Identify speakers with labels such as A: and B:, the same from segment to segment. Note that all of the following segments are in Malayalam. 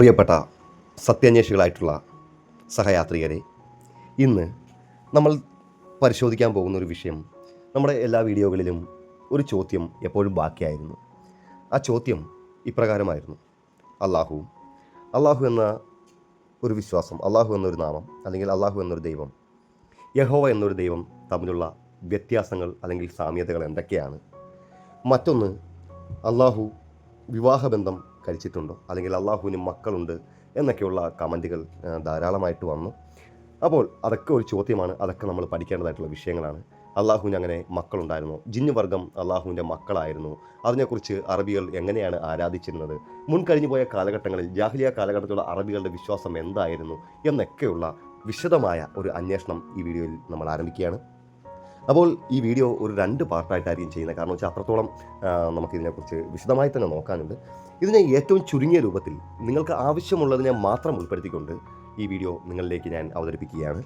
A: പ്രിയപ്പെട്ട സത്യാന്വേഷികളായിട്ടുള്ള സഹയാത്രികരെ ഇന്ന് നമ്മൾ പരിശോധിക്കാൻ പോകുന്ന ഒരു വിഷയം നമ്മുടെ എല്ലാ വീഡിയോകളിലും ഒരു ചോദ്യം എപ്പോഴും ബാക്കിയായിരുന്നു. ആ ചോദ്യം ഇപ്രകാരമായിരുന്നു. അള്ളാഹു അള്ളാഹു എന്ന ഒരു വിശ്വാസം അള്ളാഹു എന്നൊരു നാമം അല്ലെങ്കിൽ അള്ളാഹു എന്നൊരു ദൈവം യഹോവ എന്നൊരു ദൈവം തമ്മിലുള്ള വ്യത്യാസങ്ങൾ അല്ലെങ്കിൽ സാമ്യതകൾ എന്തൊക്കെയാണ്? മറ്റൊന്ന് അള്ളാഹു വിവാഹബന്ധം കഴിച്ചിട്ടുണ്ടോ അല്ലെങ്കിൽ അള്ളാഹുവിന് മക്കളുണ്ട് എന്നൊക്കെയുള്ള കമന്റുകൾ ധാരാളമായിട്ട് വന്നു. അപ്പോൾ അതൊക്കെ ഒരു ചോദ്യമാണ്. അതൊക്കെ നമ്മൾ പഠിക്കേണ്ടതായിട്ടുള്ള വിഷയങ്ങളാണ്. അള്ളാഹുവിന് അങ്ങനെ മക്കളുണ്ടായിരുന്നു. ജിന്നുവർഗം അള്ളാഹുവിന്റെ മക്കളായിരുന്നു. അതിനെക്കുറിച്ച് അറബികൾ എങ്ങനെയാണ് ആരാധിച്ചിരുന്നത്? മുൻ കഴിഞ്ഞു പോയ കാലഘട്ടങ്ങളിൽ ജാഹ്ലിയ കാലഘട്ടത്തിലുള്ള അറബികളുടെ വിശ്വാസം എന്തായിരുന്നു? എന്നൊക്കെയുള്ള വിശദമായ ഒരു അന്വേഷണം ഈ വീഡിയോയിൽ നമ്മൾ ആരംഭിക്കുകയാണ്. അപ്പോൾ ഈ വീഡിയോ ഒരു രണ്ട് പാർട്ടായിട്ടായിരിക്കും ചെയ്യുന്നത്. കാരണം വെച്ചാൽ അത്രത്തോളം നമുക്കിതിനെക്കുറിച്ച് വിശദമായി തന്നെ നോക്കാനുണ്ട്. ഇതിനെ ഏറ്റവും ചുരുങ്ങിയ രൂപത്തിൽ നിങ്ങൾക്ക് ആവശ്യമുള്ളതിനെ മാത്രം ഉൾപ്പെടുത്തിക്കൊണ്ട് ഈ വീഡിയോ നിങ്ങളിലേക്ക് ഞാൻ അവതരിപ്പിക്കുകയാണ്.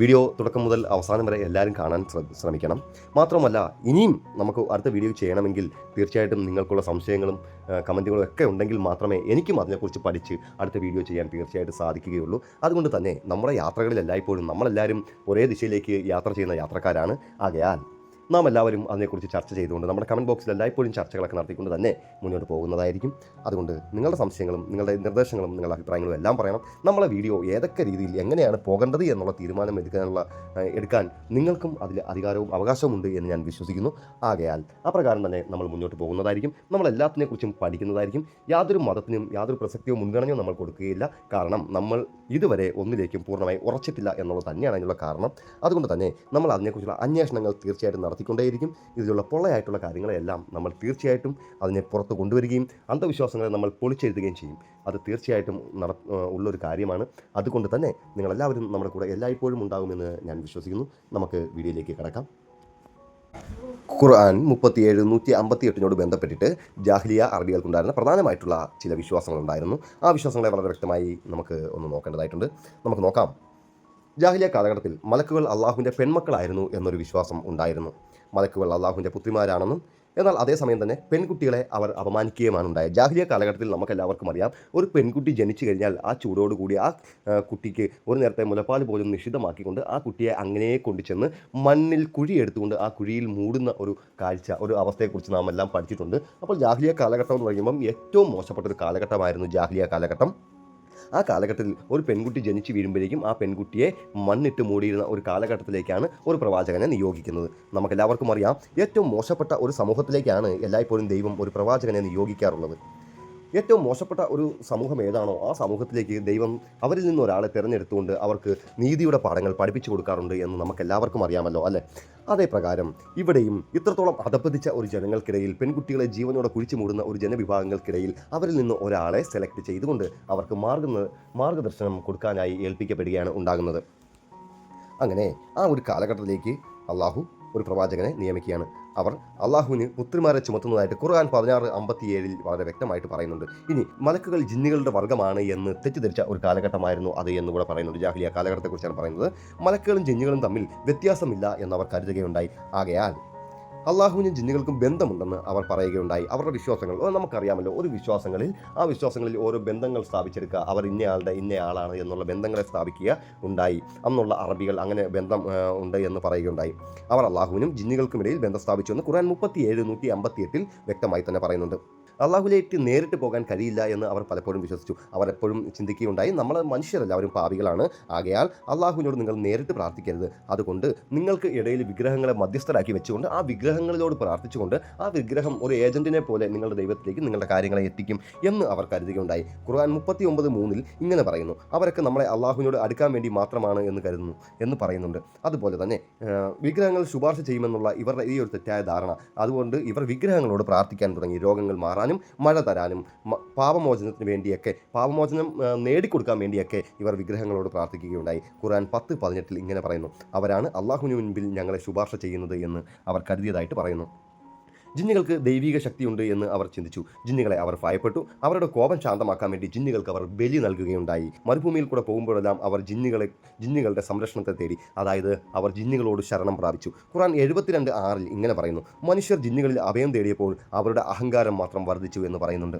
A: വീഡിയോ തുടക്കം മുതൽ അവസാനം വരെ എല്ലാവരും കാണാൻ ശ്രമിക്കണം. മാത്രമല്ല ഇനിയും നമുക്ക് അടുത്ത വീഡിയോ ചെയ്യണമെങ്കിൽ തീർച്ചയായിട്ടും നിങ്ങൾക്കുള്ള സംശയങ്ങളും കമന്റുകളും ഒക്കെ ഉണ്ടെങ്കിൽ മാത്രമേ എനിക്കും അതിനെക്കുറിച്ച് പഠിച്ച് അടുത്ത വീഡിയോ ചെയ്യാൻ തീർച്ചയായിട്ടും സാധിക്കുകയുള്ളൂ. അതുകൊണ്ട് തന്നെ നമ്മുടെ യാത്രകളിൽ എല്ലായ്പ്പോഴും നമ്മളെല്ലാവരും ഒരേ ദിശയിലേക്ക് യാത്ര ചെയ്യുന്ന യാത്രക്കാരാണ്. ആകയാൽ നാം എല്ലാവരും അതിനെക്കുറിച്ച് ചർച്ച ചെയ്തുകൊണ്ട് നമ്മുടെ കമന്റ് ബോക്സിൽ എല്ലായ്പ്പോഴും ചർച്ചകളൊക്കെ നടത്തിക്കൊണ്ട് തന്നെ മുന്നോട്ട് പോകുന്നതായിരിക്കും. അതുകൊണ്ട് നിങ്ങളുടെ സംശയങ്ങളും നിങ്ങളുടെ നിർദ്ദേശങ്ങളും നിങ്ങളുടെ അഭിപ്രായങ്ങളും എല്ലാം പറയണം. നമ്മളെ വീഡിയോ ഏതൊക്കെ രീതിയിൽ എങ്ങനെയാണ് പോകേണ്ടത് എന്നുള്ള തീരുമാനം എടുക്കാനുള്ള എടുക്കാൻ നിങ്ങൾക്കും അതിൽ അധികാരവും അവകാശവുമുണ്ട് എന്ന് ഞാൻ വിശ്വസിക്കുന്നു. ആകയാൽ അപ്രകാരം തന്നെ നമ്മൾ മുന്നോട്ട് പോകുന്നതായിരിക്കും. നമ്മൾ എല്ലാത്തിനെക്കുറിച്ചും പഠിക്കുന്നതായിരിക്കും. യാതൊരു മതത്തിനും യാതൊരു പ്രസക്തിയോ മുൻഗണനയോ നമ്മൾ കൊടുക്കുകയില്ല. കാരണം നമ്മൾ ഇതുവരെ ഒന്നിലേക്കും പൂർണമായി ഉറച്ചിട്ടില്ല എന്നുള്ളത് തന്നെയാണ് അതിനുള്ള കാരണം. അതുകൊണ്ട് തന്നെ നമ്മൾ അതിനെക്കുറിച്ചുള്ള അന്വേഷണങ്ങൾ തീർച്ചയായിട്ടും നടത്തിക്കൊണ്ടേയിരിക്കും. ഇതിലുള്ള പൊള്ളയായിട്ടുള്ള കാര്യങ്ങളെല്ലാം നമ്മൾ തീർച്ചയായിട്ടും അതിനെ പുറത്ത് കൊണ്ടുവരികയും അന്ധവിശ്വാസങ്ങളെ നമ്മൾ പൊളിച്ചെഴുതുകയും ചെയ്യും. അത് തീർച്ചയായിട്ടും നട ഉള്ളൊരു കാര്യമാണ്. അതുകൊണ്ട് തന്നെ നിങ്ങളെല്ലാവരും നമ്മുടെ കൂടെ എല്ലായ്പ്പോഴും ഉണ്ടാകുമെന്ന് ഞാൻ വിശ്വസിക്കുന്നു. നമുക്ക് വീഡിയോയിലേക്ക് കിടക്കാം. ഖുർആൻ മുപ്പത്തിയേഴ് നൂറ്റി അമ്പത്തി എട്ടിനോട് ബന്ധപ്പെട്ടിട്ട് ജാഹ്ലിയ അറബികൾക്കുണ്ടായിരുന്ന പ്രധാനമായിട്ടുള്ള ചില വിശ്വാസങ്ങളുണ്ടായിരുന്നു. ആ വിശ്വാസങ്ങളെ വളരെ വ്യക്തമായി നമുക്ക് ഒന്ന് നോക്കേണ്ടതായിട്ടുണ്ട്. നമുക്ക് നോക്കാം. ജാഹിലിയ കാലഘട്ടത്തിൽ മലക്കുകൾ അള്ളാഹുവിന്റെ പെൺമക്കളായിരുന്നു എന്നൊരു വിശ്വാസം ഉണ്ടായിരുന്നു. മലക്കുകൾ അള്ളാഹുവിന്റെ പുത്രിമാരാണെന്നും എന്നാൽ അതേസമയം തന്നെ പെൺകുട്ടികളെ അവർ അപമാനിക്കുകയുമാണ് ഉണ്ടായത്. ജാഹിലിയ കാലഘട്ടത്തിൽ നമുക്കെല്ലാവർക്കും അറിയാം ഒരു പെൺകുട്ടി ജനിച്ചു കഴിഞ്ഞാൽ ആ ചൂടോടുകൂടി ആ കുട്ടിക്ക് ഒരു നേരത്തെ മുലപ്പാൽ പോലും നിഷിദ്ധമാക്കിക്കൊണ്ട് ആ കുട്ടിയെ അങ്ങനെ കൊണ്ടുചെന്ന് മണ്ണിൽ കുഴി കുഴിയെടുത്തുകൊണ്ട് ആ കുഴിയിൽ മൂടുന്ന ഒരു കാഴ്ച ഒരു അവസ്ഥയെക്കുറിച്ച് നാം എല്ലാം പഠിച്ചിട്ടുണ്ട്. അപ്പോൾ ജാഹ്ലിയ കാലഘട്ടം എന്ന് പറയുമ്പം ഏറ്റവും മോശപ്പെട്ട ഒരു കാലഘട്ടമായിരുന്നു ജാഹ്ലിയ കാലഘട്ടം. ആ കാലഘട്ടത്തിൽ ഒരു പെൺകുട്ടി ജനിച്ചു വീഴുമ്പോഴേക്കും ആ പെൺകുട്ടിയെ മണ്ണിട്ട് മൂടിയിരുന്ന ഒരു കാലഘട്ടത്തിലേക്കാണ് ഒരു പ്രവാചകനെ നിയോഗിക്കുന്നത്. നമുക്കെല്ലാവർക്കും അറിയാം ഏറ്റവും മോശപ്പെട്ട ഒരു സമൂഹത്തിലേക്കാണ് എല്ലായ്പ്പോഴും ദൈവം ഒരു പ്രവാചകനെ നിയോഗിക്കാറുള്ളത്. ഏറ്റവും മോശപ്പെട്ട ഒരു സമൂഹം ഏതാണോ ആ സമൂഹത്തിലേക്ക് ദൈവം അവരിൽ നിന്ന് ഒരാളെ തിരഞ്ഞെടുത്തുകൊണ്ട് അവർക്ക് നീതിയുടെ പാഠങ്ങൾ പഠിപ്പിച്ചു കൊടുക്കാറുണ്ട് എന്ന് നമുക്കെല്ലാവർക്കും അറിയാമല്ലോ അല്ലേ? അതേ പ്രകാരം ഇവിടെയും ഇത്രത്തോളം അധപ്പതിച്ച ഒരു ജനങ്ങൾക്കിടയിൽ പെൺകുട്ടികളെ ജീവനോടെ കുഴിച്ചു മൂടുന്ന ഒരു ജനവിഭാഗങ്ങൾക്കിടയിൽ അവരിൽ നിന്ന് ഒരാളെ സെലക്ട് ചെയ്തുകൊണ്ട് അവർക്ക് മാർഗ മാർഗദർശനം കൊടുക്കാനായി ഏൽപ്പിക്കപ്പെടുകയാണ് ഉണ്ടാകുന്നത്. അങ്ങനെ ആ ഒരു കാലഘട്ടത്തിലേക്ക് അള്ളാഹു ഒരു പ്രവാചകനെ നിയമിക്കുകയാണ്. അവർ അള്ളാഹുവിന് പുത്രിമാരെ ചുമത്തുന്നതായിട്ട് ഖുർആൻ പതിനാറ് അമ്പത്തിയേഴിൽ വളരെ വ്യക്തമായിട്ട് പറയുന്നുണ്ട്. ഇനി മലക്കുകൾ ജിന്നുകളുടെ വർഗമാണ് എന്ന് തെറ്റിദ്ധരിച്ച ഒരു കാലഘട്ടമായിരുന്നു അത് എന്ന് കൂടെ പറയുന്നുണ്ട്. ജാഹ്ലിയ കാലഘട്ടത്തെക്കുറിച്ചാണ് പറയുന്നത്. മലക്കുകളും ജിന്നുകളും തമ്മിൽ വ്യത്യാസമില്ല എന്നവർ കരുതുകയുണ്ടായി. ആകയാൽ അള്ളാഹുവിനും ജിന്നുകൾക്കും ബന്ധമുണ്ടെന്ന് അവർ പറയുകയുണ്ടായി. അവരുടെ വിശ്വാസങ്ങൾ നമുക്കറിയാമല്ലോ ഒരു വിശ്വാസങ്ങളിൽ ആ വിശ്വാസങ്ങളിൽ ഓരോ ബന്ധങ്ങൾ സ്ഥാപിച്ചെടുക്കുക. അവർ ഇന്നയാളുടെ ഇന്നയാളാണ് എന്നുള്ള ബന്ധങ്ങളെ സ്ഥാപിക്കുക ഉണ്ടായി. അന്നുള്ള അറബികൾ അങ്ങനെ ബന്ധം ഉണ്ട് എന്ന് പറയുകയുണ്ടായി. അവർ അള്ളാഹുവിനും ജിന്നുകൾക്കുമിടയിൽ ബന്ധം സ്ഥാപിച്ചു എന്ന് ഖുർആൻ മുപ്പത്തി ഏഴ് നൂറ്റി അമ്പത്തി എട്ടിൽ വ്യക്തമായി തന്നെ പറയുന്നുണ്ട്. അള്ളാഹുലേക്ക് നേരിട്ട് പോകാൻ കഴിയില്ല എന്ന് അവർ പലപ്പോഴും വിശ്വസിച്ചു. അവർ എപ്പോഴും ചിന്തിക്കുകയുണ്ടായി നമ്മൾ മനുഷ്യരല്ല അവരും പാപികളാണ്. ആകയാൽ അള്ളാഹുവിനോട് നിങ്ങൾ നേരിട്ട് പ്രാർത്ഥിക്കരുത്. അതുകൊണ്ട് നിങ്ങൾക്ക് ഇടയിൽ വിഗ്രഹങ്ങളെ മധ്യസ്ഥരാക്കി വെച്ചുകൊണ്ട് ആ വിഗ്രഹങ്ങളിലോട് പ്രാർത്ഥിച്ചുകൊണ്ട് ആ വിഗ്രഹം ഒരു ഏജന്റിനെ പോലെ നിങ്ങളുടെ ദൈവത്തിലേക്ക് നിങ്ങളുടെ കാര്യങ്ങളെ എത്തിക്കും എന്ന് അവർ കരുതുകയുണ്ടായി. ഖുർആൻ മുപ്പത്തി ഒമ്പത് മൂന്നിൽ ഇങ്ങനെ പറയുന്നു അവരൊക്കെ നമ്മളെ അള്ളാഹുവിനോട് അടുക്കാൻ വേണ്ടി മാത്രമാണ് എന്ന് കരുതുന്നു എന്ന് പറയുന്നുണ്ട്. അതുപോലെ തന്നെ വിഗ്രഹങ്ങൾ ശുപാർശ ചെയ്യുമെന്നുള്ള ഇവരുടെ ഈ ഒരു തെറ്റായ ധാരണ അതുകൊണ്ട് ഇവർ വിഗ്രഹങ്ങളോട് പ്രാർത്ഥിക്കാൻ തുടങ്ങി. രോഗങ്ങൾ മാറാനും മഴ തരാനും പാപമോചനത്തിന് വേണ്ടിയൊക്കെ പാപമോചനം നേടിക്കൊടുക്കാൻ വേണ്ടിയൊക്കെ ഇവർ വിഗ്രഹങ്ങളോട് പ്രാർത്ഥിക്കുകയുണ്ടായി. ഖുർആൻ പത്ത് പതിനെട്ടിൽ ഇങ്ങനെ പറയുന്നു. അവരാണ് അള്ളാഹുവിന് മുൻപിൽ ഞങ്ങളെ ശുപാർശ ചെയ്യുന്നത് എന്ന് അവർ കരുതിയതായിട്ട് പറയുന്നു. ജിന്നുകൾക്ക് ദൈവിക ശക്തിയുണ്ട് എന്ന് അവർ ചിന്തിച്ചു. ജിന്നുകളെ അവർ ഭയപ്പെട്ടു. അവരുടെ കോപം ശാന്തമാക്കാൻ വേണ്ടി ജിന്നുകൾക്ക് അവർ ബലി നൽകുകയുണ്ടായി. മരുഭൂമിയിൽ കൂടെ പോകുമ്പോഴെല്ലാം അവർ ജിന്നുകളെ ജിന്നുകളുടെ സംരക്ഷണത്തെ തേടി അതായത് അവർ ജിന്നുകളോട് ശരണം പ്രാപിച്ചു. ഖുറാൻ എഴുപത്തിരണ്ട് ആറിൽ ഇങ്ങനെ പറയുന്നു മനുഷ്യർ ജിന്നുകളിൽ അഭയം തേടിയപ്പോൾ അവരുടെ അഹങ്കാരം മാത്രം വർദ്ധിച്ചു എന്ന് പറയുന്നുണ്ട്.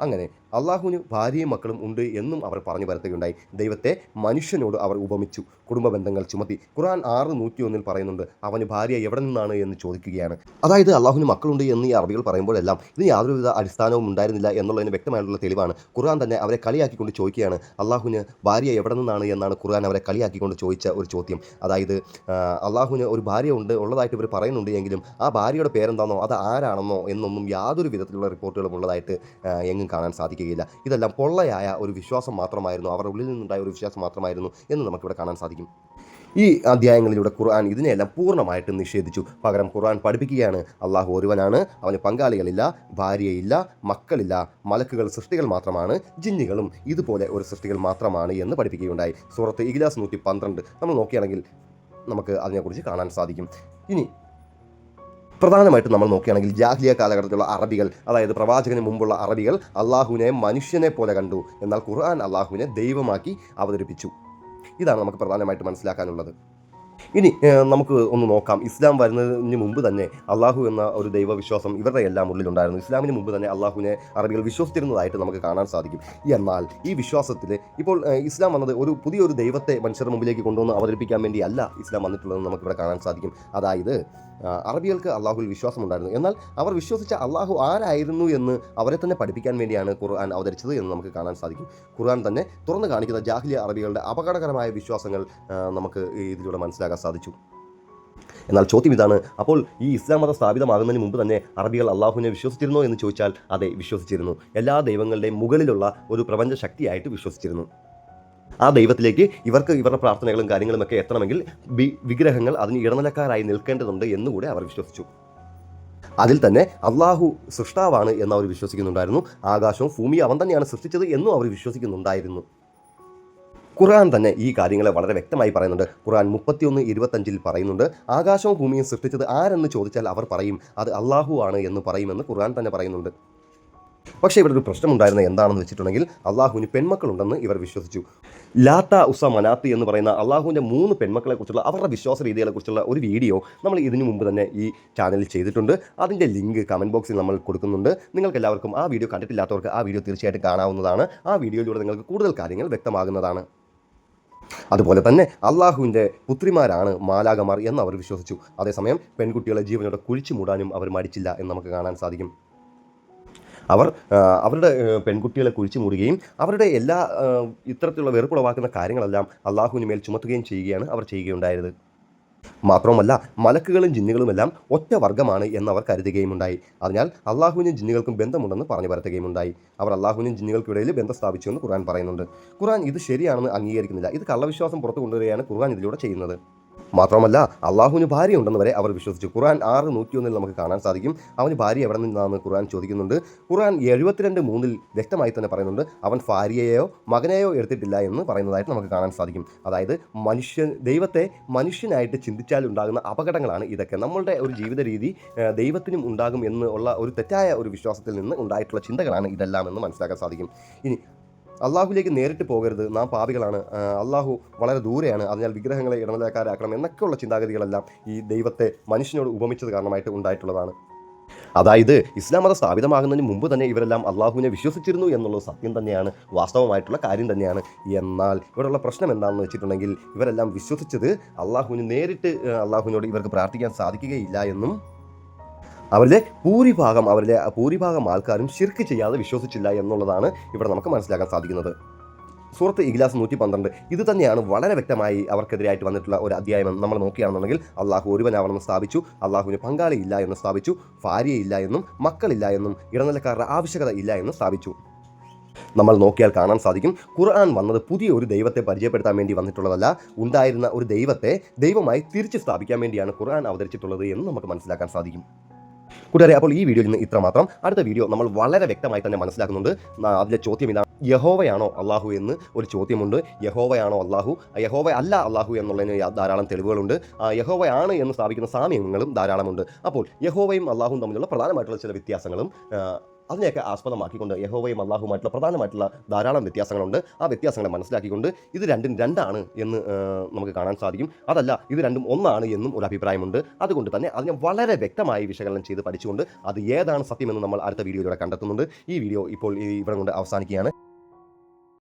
A: അങ്ങനെ അള്ളാഹുവിന് ഭാര്യയും മക്കളും ഉണ്ട് എന്നും അവർ പറഞ്ഞു വരത്തുകയുണ്ടായി ദൈവത്തെ മനുഷ്യനോട് അവർ ഉപമിച്ചു. കുടുംബ ബന്ധങ്ങൾ ചുമത്തി. ഖുർആൻ ആറ് നൂറ്റി ഒന്നിൽ പറയുന്നുണ്ട് അവന് ഭാര്യ എവിടെ നിന്നാണ്? എന്ന് ചോദിക്കുകയാണ്. അതായത് അള്ളാഹുവിന് മക്കളുണ്ട് എന്ന് ഈ അറബികൾ പറയുമ്പോഴെല്ലാം ഇതിന് യാതൊരുവിധ അടിസ്ഥാനവും ഉണ്ടായിരുന്നില്ല എന്നുള്ളതിന് വ്യക്തമായിട്ടുള്ള തെളിവാണ്. ഖുർആൻ തന്നെ അവരെ കളിയാക്കിക്കൊണ്ട് ചോദിക്കുകയാണ് അള്ളാഹുവിന് ഭാര്യ എവിടെ നിന്നാണ്? എന്നാണ് ഖുർആൻ അവരെ കളിയാക്കിക്കൊണ്ട് ചോദിച്ച ഒരു ചോദ്യം. അതായത് അള്ളാഹുവിന് ഒരു ഭാര്യ ഉണ്ട് ഉള്ളതായിട്ട് ഇവർ പറയുന്നുണ്ട് എങ്കിലും ആ ഭാര്യയുടെ പേരെന്താണോ അത് ആരാണെന്നോ എന്നൊന്നും യാതൊരു വിധത്തിലുള്ള റിപ്പോർട്ടുകളും ഉള്ളതായിട്ട് ആ, എങ്ങും കാണാൻ സാധിക്കുകയില്ല. ഇതെല്ലാം പൊള്ളയായ ഒരു വിശ്വാസം മാത്രമായിരുന്നു. അവരുടെ ഉള്ളിൽ നിന്നുണ്ടായ ഒരു വിശ്വാസം മാത്രമായിരുന്നു എന്ന് നമുക്കിവിടെ കാണാൻ സാധിക്കും. ഈ അധ്യായങ്ങളിലൂടെ ഖുർആൻ ഇതിനെയെല്ലാം പൂർണമായിട്ടും നിഷേധിച്ചു. പകരം ഖുർആൻ പഠിപ്പിക്കുകയാണ്. അള്ളാഹു ഒരുവനാണ്. അവന് പങ്കാളികളില്ല ഭാര്യയില്ല മക്കളില്ല. മലക്കുകൾ സൃഷ്ടികൾ മാത്രമാണ് ജിന്നികളും ഇതുപോലെ ഒരു സൃഷ്ടികൾ മാത്രമാണ് എന്ന് പഠിപ്പിക്കുകയുണ്ടായി. സൂറത്ത് ഇഗ്ലാസ് നൂറ്റി പന്ത്രണ്ട്. നമ്മൾ നോക്കുകയാണെങ്കിൽ നമുക്ക് അതിനെക്കുറിച്ച് കാണാൻ സാധിക്കും. ഇനി പ്രധാനമായിട്ടും നമ്മൾ നോക്കുകയാണെങ്കിൽ ജാഹ്ലിയ കാലഘട്ടത്തിലുള്ള അറബികൾ അതായത് പ്രവാചകന് മുമ്പുള്ള അറബികൾ അള്ളാഹുവിനെ മനുഷ്യനെ പോലെ കണ്ടു. എന്നാൽ ഖുർആൻ അള്ളാഹുവിനെ ദൈവമാക്കി അവതരിപ്പിച്ചു. ഇതാണ് നമുക്ക് പ്രധാനമായിട്ട് മനസ്സിലാക്കാനുള്ളത്. ഇനി നമുക്ക് ഒന്ന് നോക്കാം. ഇസ്ലാം വരുന്നതിന് മുമ്പ് തന്നെ അള്ളാഹു എന്ന ഒരു ദൈവവിശ്വാസം ഇവരുടെ എല്ലാം ഉള്ളിലുണ്ടായിരുന്നു. ഇസ്ലാമിന് മുമ്പ് തന്നെ അള്ളാഹുവിനെ അറബികൾ വിശ്വസിച്ചിരുന്നതായിട്ട് നമുക്ക് കാണാൻ സാധിക്കും. എന്നാൽ ഈ വിശ്വാസത്തിൽ ഇപ്പോൾ ഇസ്ലാം വന്നത് ഒരു പുതിയൊരു ദൈവത്തെ മനുഷ്യരുടെ മുമ്പിലേക്ക് കൊണ്ടുവന്ന് അവതരിപ്പിക്കാൻ വേണ്ടിയല്ല ഇസ്ലാം വന്നിട്ടുള്ളതെന്ന് നമുക്കിവിടെ കാണാൻ സാധിക്കും. അതായത് അറബികൾക്ക് അള്ളാഹുവിൽ വിശ്വാസമുണ്ടായിരുന്നു. എന്നാൽ അവർ വിശ്വസിച്ച അള്ളാഹു ആരായിരുന്നു എന്ന് അവരെ തന്നെ പഠിപ്പിക്കാൻ വേണ്ടിയാണ് ഖുർആൻ അവതരിച്ചത് എന്ന് നമുക്ക് കാണാൻ സാധിക്കും. ഖുർആൻ തന്നെ തുറന്നു കാണിക്കുന്ന ജാഹ്ലിയ അറബികളുടെ അപകടകരമായ വിശ്വാസങ്ങൾ നമുക്ക് ഇതിലൂടെ മനസ്സിലാക്കാൻ സാധിച്ചു. എന്നാൽ ചോദ്യം ഇതാണ് അപ്പോൾ ഈ ഇസ്ലാം മതം സ്ഥാപിതമാകുന്നതിന് മുമ്പ് തന്നെ അറബികൾ അള്ളാഹുവിനെ വിശ്വസിച്ചിരുന്നോ എന്ന് ചോദിച്ചാൽ അതെ വിശ്വസിച്ചിരുന്നു. എല്ലാ ദൈവങ്ങളുടെയും മുകളിലുള്ള ഒരു പ്രപഞ്ച ശക്തിയായിട്ട് വിശ്വസിച്ചിരുന്നു. ആ ദൈവത്തിലേക്ക് ഇവർക്ക് ഇവരുടെ പ്രാർത്ഥനകളും കാര്യങ്ങളും ഒക്കെ എത്തണമെങ്കിൽ വിഗ്രഹങ്ങൾ അതിന് ഇടനിലക്കാരായി നിൽക്കേണ്ടതുണ്ട് എന്നുകൂടെ അവർ വിശ്വസിച്ചു. അതിൽ തന്നെ അള്ളാഹു സൃഷ്ടാവാണ് എന്ന് അവർ വിശ്വസിക്കുന്നുണ്ടായിരുന്നു. ആകാശവും ഭൂമി അവൻ തന്നെയാണ് സൃഷ്ടിച്ചത് എന്നും അവർ വിശ്വസിക്കുന്നുണ്ടായിരുന്നു. ഖുർആൻ തന്നെ ഈ കാര്യങ്ങളെ വളരെ വ്യക്തമായി പറയുന്നുണ്ട്. ഖുർആൻ മുപ്പത്തിയൊന്ന് ഇരുപത്തഞ്ചിൽ പറയുന്നുണ്ട് ആകാശവും ഭൂമിയും സൃഷ്ടിച്ചത് ആരെന്ന് ചോദിച്ചാൽ അവർ പറയും അത് അള്ളാഹു ആണ് എന്ന് പറയുമെന്ന് ഖുർആൻ തന്നെ പറയുന്നുണ്ട്. പക്ഷേ ഇവിടെ ഒരു പ്രശ്നമുണ്ടായിരുന്ന എന്താണെന്ന് വെച്ചിട്ടുണ്ടെങ്കിൽ അള്ളാഹുവിന് പെൺമക്കളുണ്ടെന്ന് ഇവർ വിശ്വസിച്ചു. ലാത്ത ഉസ മനാത്തി എന്ന് പറയുന്ന അള്ളാഹുവിന്റെ മൂന്ന് പെൺമക്കളെക്കുറിച്ചുള്ള അവരുടെ വിശ്വാസ രീതികളെ കുറിച്ചുള്ള ഒരു വീഡിയോ നമ്മൾ ഇതിനു മുമ്പ് തന്നെ ഈ ചാനലിൽ ചെയ്തിട്ടുണ്ട്. അതിന്റെ ലിങ്ക് കമന്റ് ബോക്സിൽ നമ്മൾ കൊടുക്കുന്നുണ്ട്. നിങ്ങൾക്ക് എല്ലാവർക്കും ആ വീഡിയോ കണ്ടിട്ടില്ലാത്തവർക്ക് ആ വീഡിയോ തീർച്ചയായിട്ടും കാണാവുന്നതാണ്. ആ വീഡിയോയിലൂടെ നിങ്ങൾക്ക് കൂടുതൽ കാര്യങ്ങൾ വ്യക്തമാകുന്നതാണ്. അതുപോലെ തന്നെ അള്ളാഹുവിന്റെ പുത്രിമാരാണ് മാലാകമാർ എന്ന് അവർ വിശ്വസിച്ചു. അതേസമയം പെൺകുട്ടികളെ ജീവനോടെ കുഴിച്ചു മൂടാനും അവർ മടിച്ചില്ല എന്ന് നമുക്ക് കാണാൻ സാധിക്കും. അവർ അവരുടെ പെൺകുട്ടികളെ കുഴിച്ചു മൂടുകയും അവരുടെ എല്ലാ ഇത്തരത്തിലുള്ള വെറുപ്പുളവാക്കുന്ന കാര്യങ്ങളെല്ലാം അള്ളാഹുവിന് മേൽ ചുമത്തുകയും ചെയ്യുകയാണ് അവർ ചെയ്യുകയുണ്ടായത്. മാത്രവുമല്ല മലക്കുകളും ജിന്നുകളുമെല്ലാം ഒറ്റ വർഗമാണ് എന്ന് അവർ കരുതുകയുമുണ്ടായി. അതിനാൽ അള്ളാഹുവിനും ജിന്നുകൾക്കും ബന്ധമുണ്ടെന്ന് പറഞ്ഞു പരത്തുകയുമുണ്ടായി. അവർ അള്ളാഹുവിനും ജിന്നുകൾക്കിടയിൽ ബന്ധം സ്ഥാപിച്ചു എന്ന് ഖുർആൻ പറയുന്നുണ്ട്. ഖുർആൻ ഇത് ശരിയാണെന്ന് അംഗീകരിക്കുന്നില്ല. ഇത് കള്ളവിശ്വാസം പുറത്തു കൊണ്ടുവരികയാണ് ഖുർആൻ ഇതിലൂടെ ചെയ്യുന്നത്. മാത്രമല്ല അള്ളാഹുവിന് ഭാര്യ ഉണ്ടെന്ന് വരെ അവർ വിശ്വസിച്ചു. ഖുർആൻ ആറ് നൂറ്റിയൊന്നിൽ നമുക്ക് കാണാൻ സാധിക്കും. അവന് ഭാര്യ എവിടെ നിന്നാണെന്ന് ഖുർആൻ ചോദിക്കുന്നുണ്ട്. ഖുർആൻ എഴുപത്തിരണ്ട് മൂന്നിൽ വ്യക്തമായി തന്നെ പറയുന്നുണ്ട് അവൻ ഭാര്യയെയോ മകനെയോ എടുത്തിട്ടില്ല എന്ന് പറയുന്നതായിട്ട് നമുക്ക് കാണാൻ സാധിക്കും. അതായത് മനുഷ്യൻ ദൈവത്തെ മനുഷ്യനായിട്ട് ചിന്തിച്ചാൽ ഉണ്ടാകുന്ന അപകടങ്ങളാണ് ഇതൊക്കെ. നമ്മളുടെ ഒരു ജീവിത രീതി ദൈവത്തിനും ഉണ്ടാകും എന്നുള്ള ഒരു തെറ്റായ ഒരു വിശ്വാസത്തിൽ നിന്ന് ഉണ്ടായിട്ടുള്ള ചിന്തകളാണ് ഇതെല്ലാം എന്ന് മനസ്സിലാക്കാൻ സാധിക്കും. ഇനി അള്ളാഹുലേക്ക് നേരിട്ട് പോകരുത്. നാം പാപികളാണ്. അള്ളാഹു വളരെ ദൂരെയാണ്. അതിനാൽ വിഗ്രഹങ്ങളെ ഇടനിലക്കാരാക്കണം എന്നൊക്കെയുള്ള ചിന്താഗതികളെല്ലാം ഈ ദൈവത്തെ മനുഷ്യനോട് ഉപമിച്ചത് കാരണമായിട്ട് ഉണ്ടായിട്ടുള്ളതാണ്. അതായത് ഇസ്ലാം മതം സ്ഥാപിതമാകുന്നതിന് മുമ്പ് തന്നെ ഇവരെല്ലാം അള്ളാഹുവിനെ വിശ്വസിച്ചിരുന്നു എന്നുള്ളത് സത്യം തന്നെയാണ് വാസ്തവമായിട്ടുള്ള കാര്യം തന്നെയാണ്. എന്നാൽ ഇവിടെയുള്ള പ്രശ്നം എന്താണെന്ന് വെച്ചിട്ടുണ്ടെങ്കിൽ ഇവരെല്ലാം വിശ്വസിച്ചത് അള്ളാഹുവിന് നേരിട്ട് അള്ളാഹുവിനോട് ഇവർക്ക് പ്രാർത്ഥിക്കാൻ സാധിക്കുകയില്ല എന്നും അവരിലെ ഭൂരിഭാഗം അവരിലെ ഭൂരിഭാഗം ആൾക്കാരും ശിർക്ക് ചെയ്യാതെ വിശ്വസിച്ചില്ല എന്നുള്ളതാണ് ഇവിടെ നമുക്ക് മനസ്സിലാക്കാൻ സാധിക്കുന്നത്. സൂറത്ത് ഇഗ്ലാസ് നൂറ്റി പന്ത്രണ്ട് ഇത് തന്നെയാണ് വളരെ വ്യക്തമായി അവർക്കെതിരായിട്ട് വന്നിട്ടുള്ള ഒരു അധ്യായം നമ്മൾ നോക്കുകയാണെന്നുണ്ടെങ്കിൽ അള്ളാഹു ഒരുവനാവണമെന്ന് സ്ഥാപിച്ചു അള്ളാഹുവിന് പങ്കാളിയില്ല എന്ന് സ്ഥാപിച്ചു ഭാര്യയില്ല എന്നും മക്കളില്ല എന്നും ഇടനിലക്കാരുടെ ആവശ്യകത ഇല്ല എന്ന് സ്ഥാപിച്ചു. നമ്മൾ നോക്കിയാൽ കാണാൻ സാധിക്കും ഖുർആൻ വന്നത് പുതിയ ഒരു ദൈവത്തെ പരിചയപ്പെടുത്താൻ വേണ്ടി വന്നിട്ടുള്ളതല്ല ഉണ്ടായിരുന്ന ഒരു ദൈവത്തെ ദൈവമായി തിരിച്ച് സ്ഥാപിക്കാൻ വേണ്ടിയാണ് ഖുർആൻ അവതരിച്ചിട്ടുള്ളത് എന്ന് നമുക്ക് മനസ്സിലാക്കാൻ സാധിക്കും. കൂട്ടുകാരെ അപ്പോൾ ഈ വീഡിയോയിൽ നിന്ന് ഇത്രമാത്രം. അടുത്ത വീഡിയോ നമ്മൾ വളരെ വ്യക്തമായി തന്നെ മനസ്സിലാക്കുന്നുണ്ട്. അതിലെ ചോദ്യം ഇതാണ് യഹോവയാണോ അള്ളാഹു എന്ന് ഒരു ചോദ്യമുണ്ട്. യഹോവയാണോ അള്ളാഹു യഹോവ അല്ല അള്ളാഹു എന്നുള്ളതിന് ധാരാളം തെളിവുകളുണ്ട്. യഹോവയാണ് എന്ന് സ്ഥാപിക്കുന്ന സാമ്യങ്ങളും ധാരാളമുണ്ട്. അപ്പോൾ യഹോവയും അള്ളാഹുവും തമ്മിലുള്ള പ്രധാനമായിട്ടുള്ള ചില വ്യത്യാസങ്ങളും അതിനെയൊക്കെ ആസ്പദമാക്കിക്കൊണ്ട് യഹോവയും അള്ളാഹുമായിട്ടുള്ള പ്രധാനമായിട്ടുള്ള ധാരാളം വ്യത്യാസങ്ങളുണ്ട്. ആ വ്യത്യാസങ്ങളെ മനസ്സിലാക്കിക്കൊണ്ട് ഇത് രണ്ടും രണ്ടാണ് എന്ന് നമുക്ക് കാണാൻ സാധിക്കും. അതല്ല ഇത് രണ്ടും ഒന്നാണ് എന്നും ഒരു അഭിപ്രായമുണ്ട്. അതുകൊണ്ട് തന്നെ അതിനെ വളരെ വ്യക്തമായി വിശകലനം ചെയ്ത് പഠിച്ചുകൊണ്ട് അത് ഏതാണ് സത്യമെന്ന് നമ്മൾ അടുത്ത വീഡിയോയിലൂടെ കണ്ടെത്തുന്നുണ്ട്. ഈ വീഡിയോ ഇപ്പോൾ ഇവിടെ കൊണ്ട് അവസാനിക്കുകയാണ്.